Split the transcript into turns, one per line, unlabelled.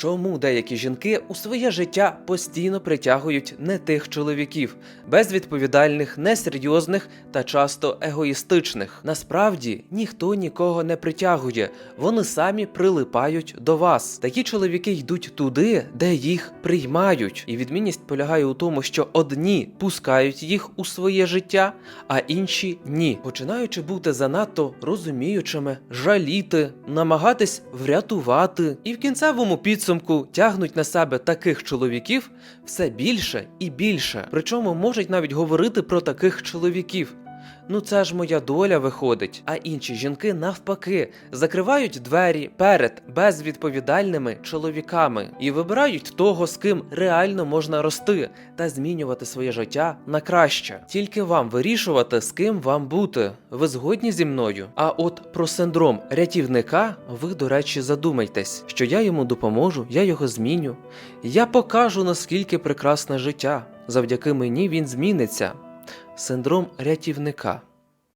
чому деякі жінки у своє життя постійно притягують не тих чоловіків, безвідповідальних, несерйозних та часто егоїстичних. Насправді ніхто нікого не притягує, вони самі прилипають до вас. Такі чоловіки йдуть туди, де їх приймають. І відмінність полягає у тому, що одні пускають їх у своє життя, а інші ні, починаючи бути занадто розуміючими, жаліти, намагатись врятувати, і в кінцевому підсумку тягнуть на себе таких чоловіків все більше і більше. Причому можуть навіть говорити про таких чоловіків. Ну це ж моя доля виходить. А інші жінки навпаки закривають двері перед безвідповідальними чоловіками і вибирають того, з ким реально можна рости та змінювати своє життя на краще. Тільки вам вирішувати, з ким вам бути. Ви згодні зі мною? А от про синдром рятівника ви, до речі, задумайтесь, що я йому допоможу, я його зміню. Я покажу наскільки прекрасне життя. Завдяки мені він зміниться. Синдром рятівника.